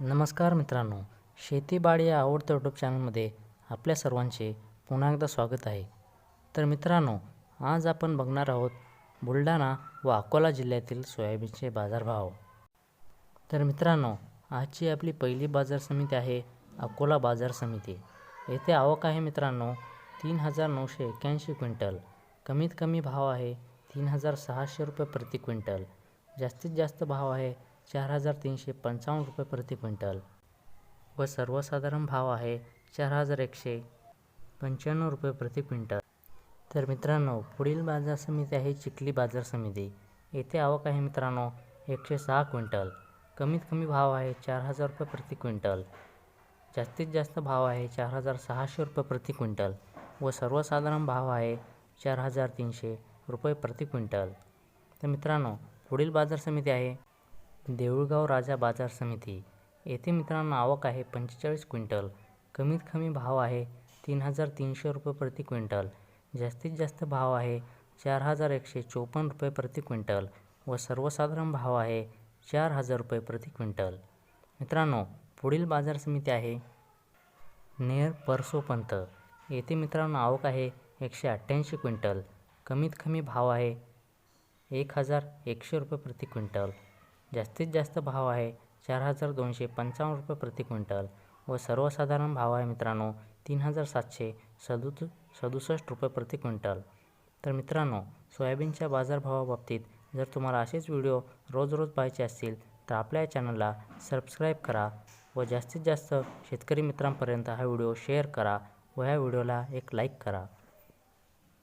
नमस्कार मित्रांनो शेतीबाडी या आवडत्या यूट्यूब चॅनलमध्ये आपल्या सर्वांचे पुन्हा एकदा स्वागत आहे. तर मित्रांनो आज आपण बघणार आहोत बुलढाणा व अकोला जिल्ह्यातील सोयाबीनचे बाजारभाव. तर मित्रांनो आजची आपली पहिली बाजार समिती आहे अकोला बाजार समिती. येथे आवक आहे मित्रांनो तीन हजार नऊशे एक्याऐंशी क्विंटल. कमीत कमी भाव आहे तीन हजार सहाशे रुपये प्रति क्विंटल. जास्तीत जास्त भाव आहे चार हजार तीनशे पंचावन्न रुपये प्रति क्विंटल व सर्वसाधारण भाव आहे चार हजार एकशे पंच्याण्णव रुपये प्रति क्विंटल. तर मित्रांनो पुढील बाजार समिती आहे चिखली बाजार समिती. येथे आवक आहे मित्रांनो एकशे सहा क्विंटल. कमीत कमी भाव आहे चार हजार रुपये प्रति क्विंटल. जास्तीत जास्त भाव आहे चार हजार सहाशे रुपये प्रति क्विंटल व सर्वसाधारण भाव आहे चार हजार तीनशे रुपये प्रति क्विंटल. तर मित्रांनो पुढील बाजार समिती आहे देऊळगाव राजा बाजार समिती. येथे मित्रांनो आवक आहे पंचेचाळीस क्विंटल. कमीत कमी भाव आहे तीन हजार तीनशे रुपये प्रति क्विंटल. जास्तीत जास्त भाव आहे चार हजार एकशे चोपन्न रुपये प्रति क्विंटल व सर्वसाधारण भाव आहे चार हजार रुपये प्रति क्विंटल. मित्रांनो पुढील बाजार समिती आहे नेर परसोपंत येथे मित्रांनो आवक आहे एकशे अठ्ठ्याऐंशी क्विंटल. कमीत कमी भाव आहे एक हजार एकशे रुपये प्रति क्विंटल. जास्तीत जास्त भाव आहे चार हजार दोनशे पंचावन्न रुपये प्रति क्विंटल व सर्वसाधारण भाव आहे मित्रांनो तीन हजार सातशे सदु सदुसष्ट रुपये प्रति क्विंटल. तर मित्रांनो सोयाबीनच्या बाजारभावाबाबतीत जर तुम्हाला असेच व्हिडिओ रोज रोज पाहायचे असतील तर आपल्या या चॅनलला सबस्क्राईब करा व जास्तीत जास्त शेतकरी मित्रांपर्यंत हा व्हिडिओ शेअर करा व ह्या व्हिडिओला एक लाईक करा.